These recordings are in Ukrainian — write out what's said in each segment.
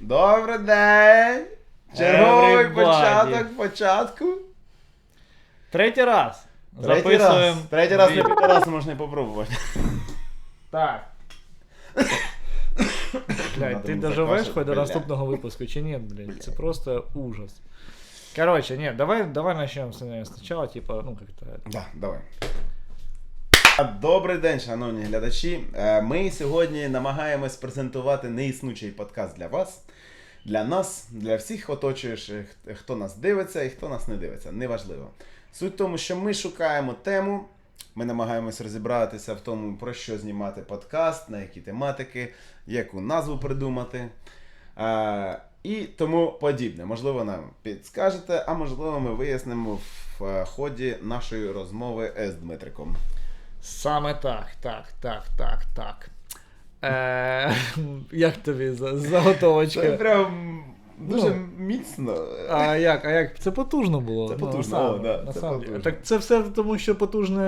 Добрий день! Черговий Everybody. початок початку. Третій раз. Третій Записуємо. раз. Третій раз не відео. п'ятий раз можна і попробувати. Так. Блядь, Надо ти мені доживеш заквашити, хоч до бля. наступного випуску чи ні, блядь? Це просто ужас. Короче, ні, давай, давай начнем с- спочатку, типа, ну как-то. Да, давай. Добрий день, шановні глядачі. Е, Ми сьогодні намагаємось презентувати неіснучий подкаст для вас, для нас, для всіх оточуючих, хто нас дивиться і хто нас не дивиться. Неважливо. Суть в тому, що ми шукаємо тему. Ми намагаємось розібратися в тому, про що знімати подкаст, на які тематики, яку назву придумати. Е, і тому подібне. Можливо, нам підскажете, а можливо, ми вияснимо в е, ході нашої розмови з Дмитриком. Саме так, так, так, так, так. Е, як тобі за- Це прям дуже Ну. міцно. А як, а як? Це потужно було. Це ну, потужно, саме, о, да, на це самом потужно. Так це все тому, що потужне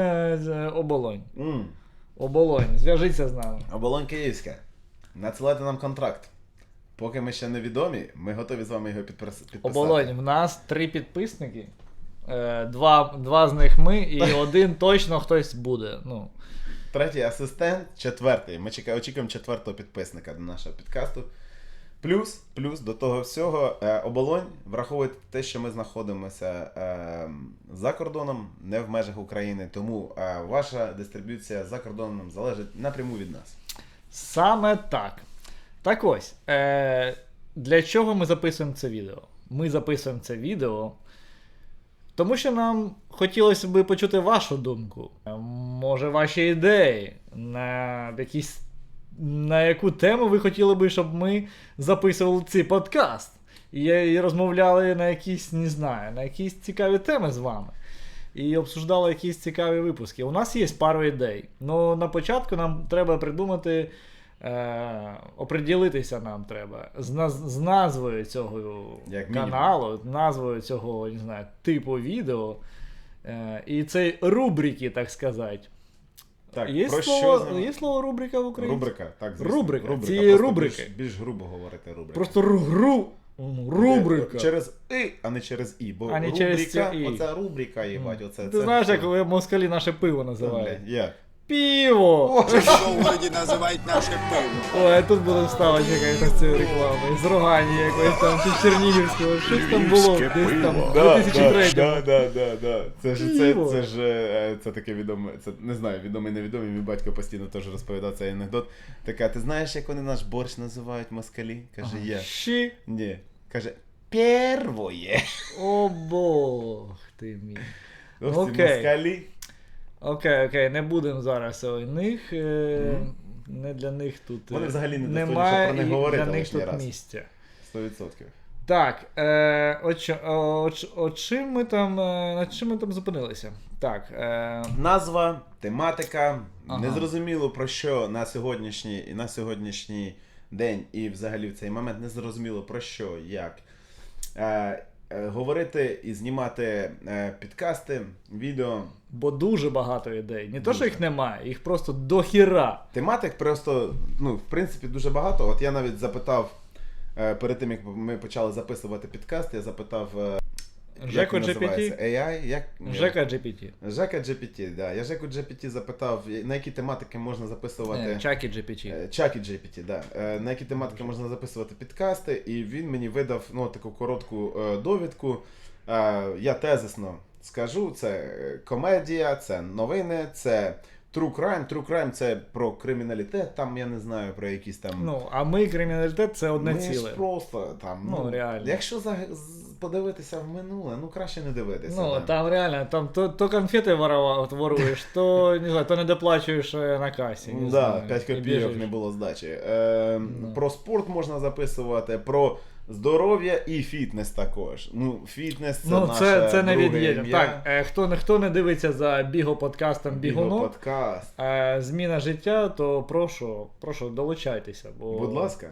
е, оболонь. М. Оболонь, зв'яжіться з нами. Оболонь Київська. Надсилайте нам контракт. Поки ми ще не відомі, ми готові з вами його підпис- підписати. Оболонь, в нас три підписники. Е, Два, два з них ми, і один точно хтось буде. Ну, Третій асистент, четвертий. Ми чекаємо, очікуємо четвертого підписника до нашого підкасту. Плюс, плюс до того всього, е, оболонь враховує те, що ми знаходимося е, за кордоном, не в межах України. Тому е, ваша дистриб'юція за кордоном залежить напряму від нас. саме так. Так ось, е, для чого ми записуємо це відео? Ми записуємо це відео, тому що нам хотілося б почути вашу думку. Може, ваші ідеї на якісь. На яку тему ви хотіли би, щоб ми записували цей подкаст? І розмовляли на якісь, не знаю, на якісь цікаві теми з вами. І обсуждали якісь цікаві випуски. У нас є пару ідей. Ну на початку нам треба придумати, е, оприділитися нам треба з, наз- з назвою цього Як каналу, назвою цього, не знаю, типу відео. Е, і це рубрики, так сказати. Так, є, про слово, що є слово рубрика в Україні? Рубрика, так, звісно. Рубрика. Цієї рубрики. Більш, більш грубо говорити рубрика. Просто ру, рубрика. Через і, а не через і. Бо А не рубрика, через це «і». оця рубрика, їбать, оце. Ти це знаєш, як москалі наше пиво називають? Як? Пиво! Що в городі називають наше пиво. Ой, тут буде вставочка якась цієї реклами. З Рогані якоїсь там чи Чернігівського. Щось там було десь там в 2003 Да, да, да, да. Це ж це, Пиво. це ж е, це таке відоме. Це не знаю, відомий, невідомий. Мій батько постійно теж розповідав цей анекдот. Така, ти знаєш, як вони наш борщ називають москалі? Каже, я. Щі. Ні. Каже, первоє. О бог ти мій. Окей. москалі. Окей, окей, не будемо зараз у них. Е, Мгм. Не для них тут. е, Вони взагалі не немає про них і говорити для них тут раз. місця. 100%. Так, е, що- о, ч- чим ми там, е, над чим ми там зупинилися? Так, е, Назва, тематика. Ага. Незрозуміло про що на сьогоднішній, на сьогоднішній день і взагалі в цей момент не зрозуміло про що, як. Е, говорити і знімати е, підкасти, відео. бо дуже багато ідей. Не то, що їх немає, їх просто дохіра. Тематик просто, ну, в принципі, дуже багато. От я навіть запитав е, перед тим, як ми почали записувати підкаст, я запитав. Е, як він називається? GPT. AI? Як... Жека GPT. Жека GPT, да. Я Жеку GPT запитав, на які тематики можна записувати. Чакі GPT. Е, Чакі GPT, да. Е, На які тематики можна записувати підкасти, і він мені видав ну, таку коротку е, довідку. Е, Я тезисно скажу: це е, комедія, це новини, це true crime. True crime це про криміналітет, там я не знаю про якісь там. Ну, а ми криміналітет це одне Ми ж просто там. Ну, реально. Якщо за... подивитися в минуле, ну краще не дивитися. Ну, да. там реально, там то, то конфети воруєш, то не знаю, то не доплачуєш е, на касі. Не Да, знаю, 5 копійок не було здачі. Е, Да. Про спорт можна записувати, про здоров'я і фітнес також. Ну, фітнес це Ну, наше це, це не друге Так, е, хто, не- хто не дивиться за біго-подкастом Бігунок, подкаст. е, зміна життя, то прошу, прошу, долучайтеся. Бо, Будь ласка.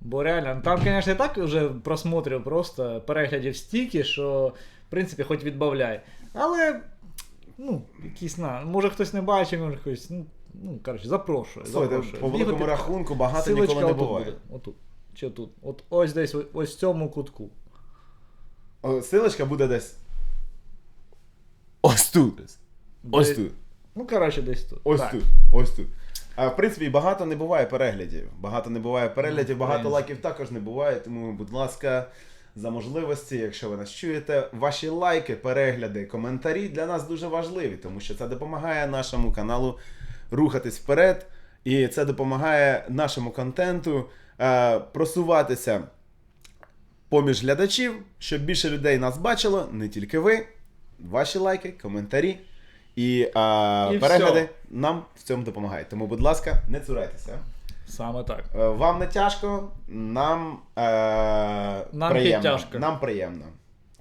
Бо реально, там, звісно, і так вже просмотрів просто переглядів стільки, що, в принципі, хоч відбавляй. Але, ну, якісь на. Може хтось не бачив, може хтось. Ну, ну коротше, запрошую. Слухайте, запрошую. по великому Бігати- рахунку багато Силочка ніколи не отут буває. буде, Отут. чи тут? От ось десь о- ось в цьому кутку. О, Силочка буде десь. Ось тут. Ось Де- тут. Ну, коротше, десь тут. Ось Так. тут. Ось тут. А в принципі, багато не буває переглядів. Багато не буває переглядів, Ну, багато лайків також не буває. Тому, будь ласка, за можливості, якщо ви нас чуєте, ваші лайки, перегляди, коментарі для нас дуже важливі, тому що це допомагає нашому каналу рухатись вперед, і це допомагає нашому контенту е, просуватися поміж глядачів, щоб більше людей нас бачило, не тільки ви, ваші лайки, коментарі і, а, І перегляди всьо. нам в цьому допомагають. Тому, будь ласка, не цурайтеся. Саме так. Е, Вам не тяжко, нам, е, Нам приємно. підтяжко. Нам приємно.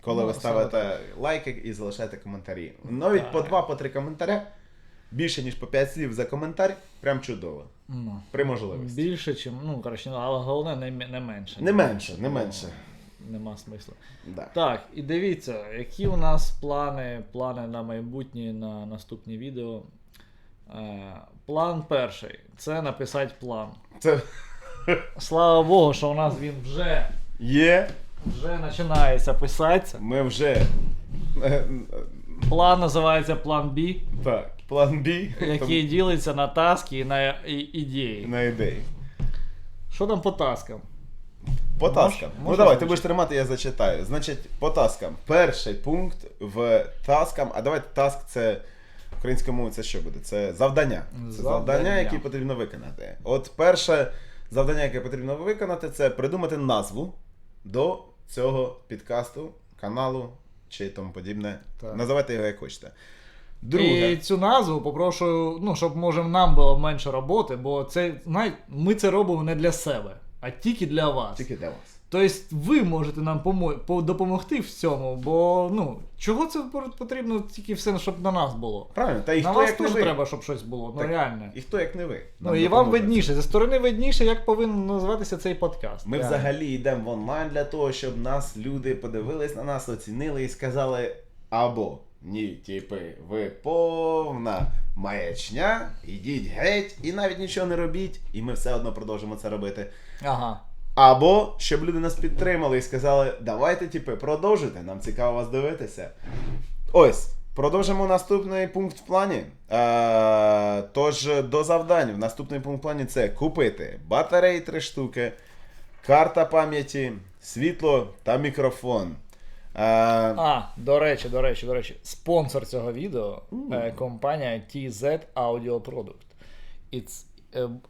Коли Ну, ви саме ставите лайки і залишаєте коментарі. Навіть по Так. два, по три коментаря, більше ніж по п'ять слів за коментар, прям чудово. Ну. При можливості. Більше, чим, ну, коротше, але головне не, м- не менше. Не менше, не менше. Нема смислу. Да. Так, і дивіться, які у нас плани, плани на майбутнє, на наступні відео. Е, план перший це написати план. Це Слава Богу, що у нас він вже, є. вже починається писатися. Ми вже. План називається план B, Так, план Б. який ділиться на таски і на і- ідеї. на ідеї. Що там по таскам? По Мож- ну давай, ти будеш тримати, я зачитаю. Значить, по таскам. Перший пункт в таскам. А давайте таск це українською мовою це що буде? Це завдання. Це завдання, Завдання. які потрібно виконати. От перше завдання, яке потрібно виконати, це придумати назву до цього підкасту, каналу чи тому подібне. Так. Називайте його як хочете. Друге. І цю назву попрошу, ну, щоб може нам було менше роботи, бо це, знаєте, ми це робимо не для себе, а тільки для вас. Тільки для вас. Тобто ви можете нам помо- допомогти в цьому, бо ну, чого це потрібно тільки все, щоб на нас було? Правильно, та і на хто вас як не теж ви. треба, щоб щось було, ну Так, реально. І хто як не ви. Ну Нам і вам допоможе. видніше, зі сторони видніше, як повинен називатися цей подкаст. Ми Реально. взагалі йдемо в онлайн для того, щоб нас люди подивились на нас, оцінили і сказали або ні, типи, ви повна маячня, ідіть геть і навіть нічого не робіть, і ми все одно продовжимо це робити. Ага. Або щоб люди нас підтримали і сказали, давайте, типи, продовжуйте, нам цікаво вас дивитися. Ось. Продовжимо наступний пункт в плані. Е, тож до завдань. Наступний пункт в плані це купити батареї 3 штуки, карта пам'яті, світло та мікрофон. Е, А, до речі, до речі, до речі, спонсор цього відео е, компанія TZ Audio Product. Е,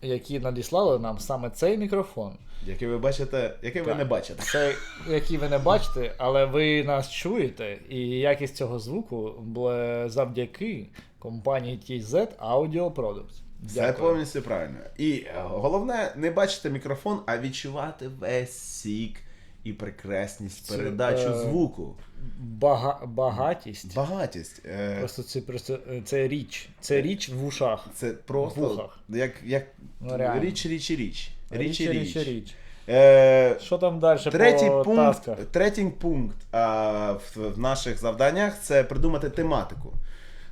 які надіслали нам саме цей мікрофон. який ви бачите, який ви не бачите. Це який ви не бачите, але ви нас чуєте, і якість цього звуку була завдяки компанії TZ Audio Products. Дякую. Це повністю правильно. І е, головне не бачити мікрофон, а відчувати весь сік і прекрасність Це, передачу е, звуку. Бага... Багатість. Багатість. Е, Просто це просто е, це річ. Це річ в ушах. Це просто В вухах. як, як Ну, реально. річ, річ, і річ. Річ, і річ. річ, річ. Е, Що там далі третій, по пункт, тасках? третій пункт а, в, в наших завданнях це придумати тематику.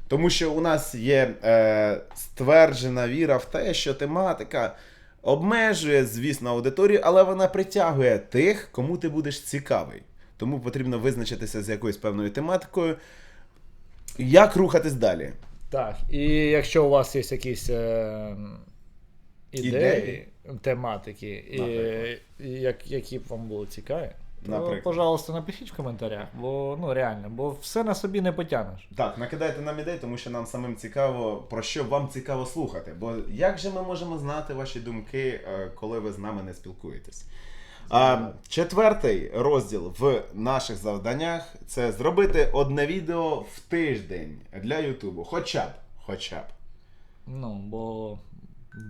Тому що у нас є е, стверджена віра в те, що тематика обмежує, звісно, аудиторію, але вона притягує тих, кому ти будеш цікавий. Тому потрібно визначитися з якоюсь певною тематикою. Як рухатись далі? Так, і якщо у вас є якісь е, ідеї, Ідеї? тематики, і, Наприклад. і як, які б вам були цікаві, то, Наприклад. пожалуйста, напишіть в коментарях, бо ну реально, бо все на собі не потягнеш. Так, накидайте нам ідей, тому що нам самим цікаво, про що вам цікаво слухати. Бо як же ми можемо знати ваші думки, е, коли ви з нами не спілкуєтесь? А, четвертий розділ в наших завданнях це зробити одне відео в тиждень для Ютубу. Хоча б. Хоча б. Ну, бо,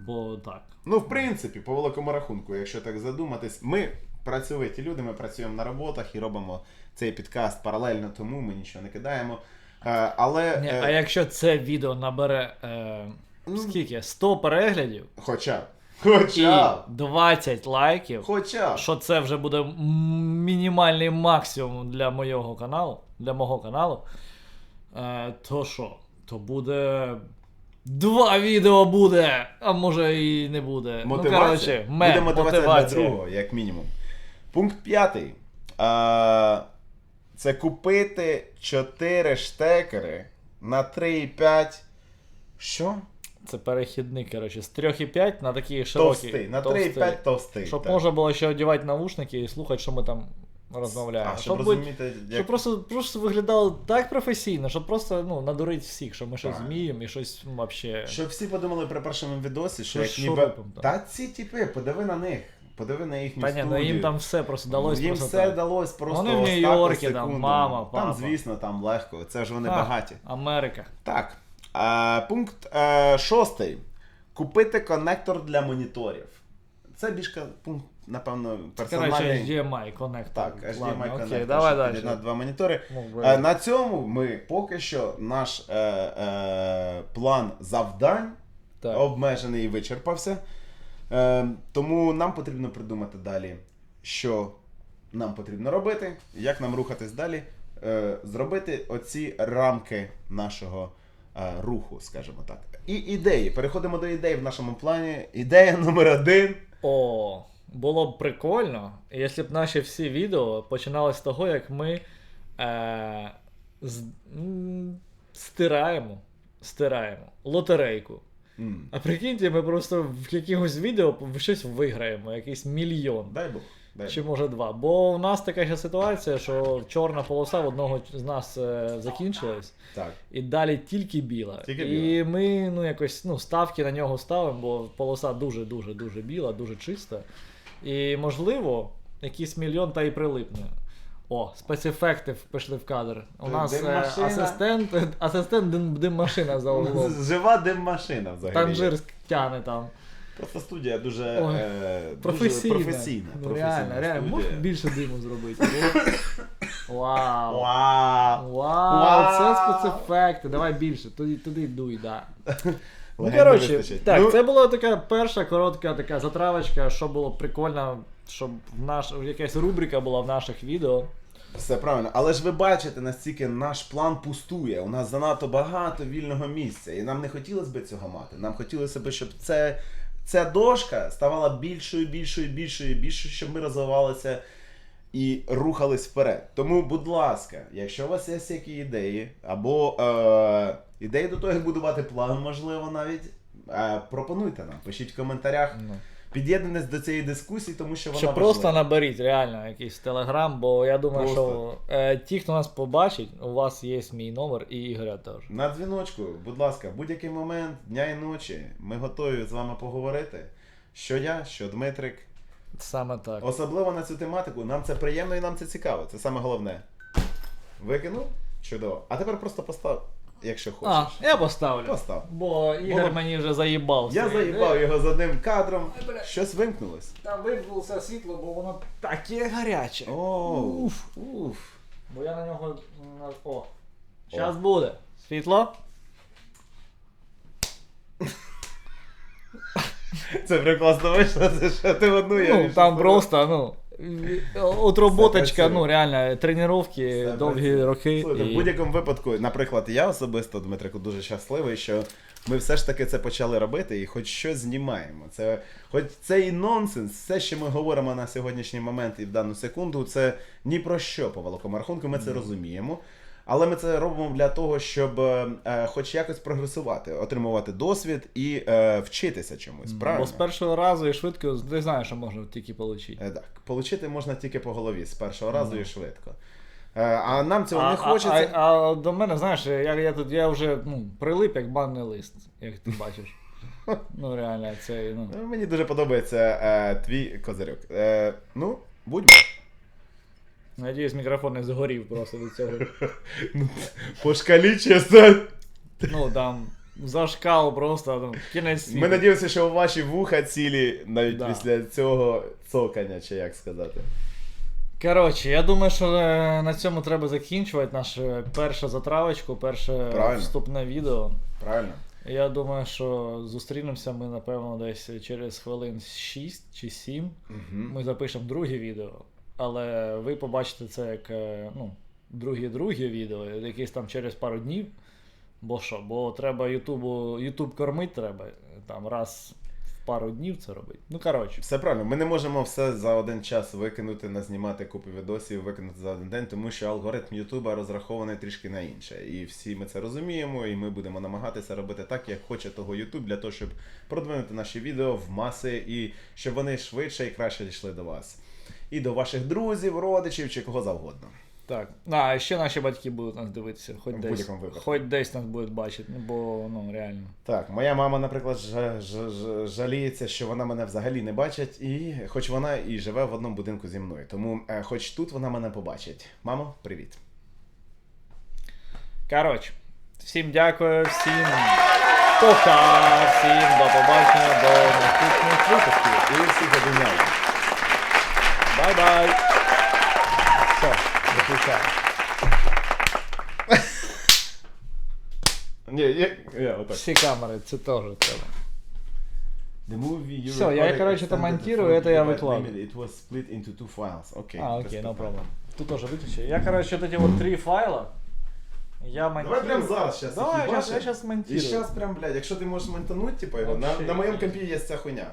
бо так. Ну, в принципі, по великому рахунку, якщо так задуматись, ми працьовиті люди, ми працюємо на роботах і робимо цей підкаст паралельно, тому ми нічого не кидаємо. Е, Але Ні, е, а якщо це відео набере е, скільки? 100 переглядів хоча б. і 20 лайків, Хоча що це вже буде мінімальний максимум для моєго каналу, для мого каналу, е, то що? То буде Два відео буде, а може і не буде. Мотивація. Ну, коротше, ме, Буде мотивація, мотивація. для другого, як мінімум. Пункт п'ятий. Це купити 4 штекери на 3,5. Що? Це перехідник, коротше, з 3,5 на такі широкі. Товстий. На 3,5 товстий. Щоб так. можна було ще одягати навушники і слухати, що ми там розмовляємо. А, щоб будь- розуміти, як... Щоб просто, просто виглядало так професійно, щоб просто ну, надурити всіх, що ми щось вміємо і щось ну, вообще. Щоб всі подумали при першому відосі, що Що як ніби. там. Та ці типи, подиви на них. Подиви на їхню Та ні, студію. ну їм там все просто далось Їм просто все так. далось просто. Вони в Нью-Йоркі, там, мама, Там, звісно, там легко. Це ж вони А, багаті. Америка. Так. А, пункт е, шостий. Купити коннектор для моніторів. Це більш пункт, напевно, Коротше, персональний. HDMI коннектор. Так, HDMI Ладно, коннектор. Давай щоб далі. під'єднати два монітори. Ну. Е, на цьому ми поки що наш е, е, план завдань Так. обмежений і вичерпався. Е, тому нам потрібно придумати далі, що нам потрібно робити, як нам рухатись далі. Е, зробити оці рамки нашого е, руху, скажімо так. І ідеї. Переходимо до ідей в нашому плані. Ідея номер один. О, було б прикольно, якщо б наші всі відео починали з того, як ми е, з, м, стираємо, стираємо лотерейку. А прикиньте, ми просто в якихось відео щось виграємо, якийсь мільйон. Дай Бог. Дай Чи може два. Бо у нас така ще ситуація, що чорна полоса в одного з нас е, закінчилась, Так. і далі тільки біла. Тільки і ми ну, якось ну, ставки на нього ставимо, бо полоса дуже-дуже дуже біла, дуже чиста. І можливо, якийсь мільйон та й прилипне. О, спецефекти пішли в кадр. У нас е, дим-машина. асистент, асистент дим, дим-машина за углом. Жива дим-машина взагалі. Танжир тяне там. Просто студія дуже, Ой, е, дуже професійна. Ну, професійна реально, реально, студія. можеш більше диму зробити. Вау. Вау! Вау, це спецефекти. Давай більше, туди, туди дуй, да. Ну, коротше, так, Ну, це була така перша коротка така затравочка, що було прикольно, щоб в наш, якась рубрика була в наших відео. Все правильно. Але ж ви бачите, настільки наш план пустує. У нас занадто багато вільного місця. І нам не хотілося б цього мати. Нам хотілося б, щоб це, ця дошка ставала більшою, більшою, більшою, більшою, щоб ми розвивалися і рухались вперед. Тому, будь ласка, якщо у вас є які ідеї, або е, ідеї до того, як будувати план, можливо, навіть. Е, пропонуйте нам, пишіть в коментарях, Ну. під'єднуйтесь до цієї дискусії, тому що вона Що важлива. просто наберіть реально якийсь телеграм, бо я думаю, Просто. що е, ті, хто нас побачить, у вас є мій номер і Ігоря теж. На дзвіночку, будь ласка, в будь-який момент дня і ночі ми готові з вами поговорити. Що я, що Дмитрик. Саме так. Особливо на цю тематику. Нам це приємно і нам це цікаво. Це саме головне. Викинув? Чудово. А тепер просто постав, якщо А, хочеш. я поставлю. Постав. Бо Ігор Було- мені вже заїбав. Я заїбав його з одним кадром. Бля. Щось вимкнулось. Там вимкнулося світло, бо воно таке гаряче. О, Уф. уф. Бо я на нього. на- О. Зараз буде. Світло? Це прекрасно вийшло, це що ти в одну я Ну, там просто, ну. Отроботочка, ну реально, тренування, довгі роки. Слухайте, в будь-якому випадку, наприклад, я особисто, Дмитрику, дуже щасливий, що ми все ж таки це почали робити і хоч щось знімаємо. Це, хоч це і нонсенс, все, що ми говоримо на сьогоднішній момент і в дану секунду, це ні про що по великому рахунку, ми це розуміємо. Але ми це робимо для того, щоб е, е, хоч якось прогресувати, отримувати досвід і е, вчитися чомусь. Правильно? Бо з першого разу і швидко ти знаєш, що можна тільки отримати. Е, Так, получити можна тільки по голові з першого разу і швидко. Е, А нам цього не хочеться. А, а, а до мене, знаєш, я, я тут я вже ну, прилип як банний лист, як ти бачиш. Ну реально, це ну. Ну, Мені дуже подобається е, твій козирьок. Е, ну, будьмо. Надіюсь, мікрофон не згорів просто від цього. По шкалі чесно. Ну там зашкал просто, ну, кінець світу. Ми надіємося, що ваші вуха цілі навіть Да. після цього цокання, чи як сказати. Коротше, я думаю, що е, на цьому треба закінчувати нашу першу затравочку, перше Правильно. вступне відео. Правильно? Я думаю, що зустрінемося ми, напевно, десь через хвилин 6 чи 7. Угу. Ми запишемо друге відео. Але ви побачите це як е, ну, друге-друге відео, якесь там через пару днів. Бо що? Бо треба Ютубу, Ютуб кормити треба. Там раз в пару днів це робити. Ну, коротше. Все правильно, ми не можемо все за один час викинути, назнімати купу відосів, викинути за один день, тому що алгоритм Ютуба розрахований трішки на інше. І всі ми це розуміємо, і ми будемо намагатися робити так, як хоче того Ютуб, для того, щоб продвинути наші відео в маси і щоб вони швидше і краще дійшли до вас. І до ваших друзів, родичів чи кого завгодно. Так. А, ще наші батьки будуть нас дивитися, хоч В десь. Хоч десь нас будуть бачити, ну, бо ну реально. Так, моя мама, наприклад, жа- жа- жа- жаліється, що вона мене взагалі не бачить, і хоч вона і живе в одному будинку зі мною. Тому, е, хоч тут вона мене побачить. Мамо, привіт. Коротше, всім дякую, всім пока, всім до побачення, до наступних випусків. І всіх обійняю. Бай-бай. Все, виключаю. Ні, я, я отак. Всі камери, це теж треба. The movie you Всё, я, recorded короче, это extended монтирую, the это я full выкладываю. limit. It was split into two files. Окей. А, без окей, no питань. problem. Тут тоже выключи. Я, короче, вот эти вот три файла. Я монтирую. Давай прямо зараз щас Давай, їх щас, їбашим. я сейчас І монтирую. зараз прям, блядь, якщо ти можеш монтануть, типу, його, на, Вообще, на моєму вообще. компі є ця хуйня.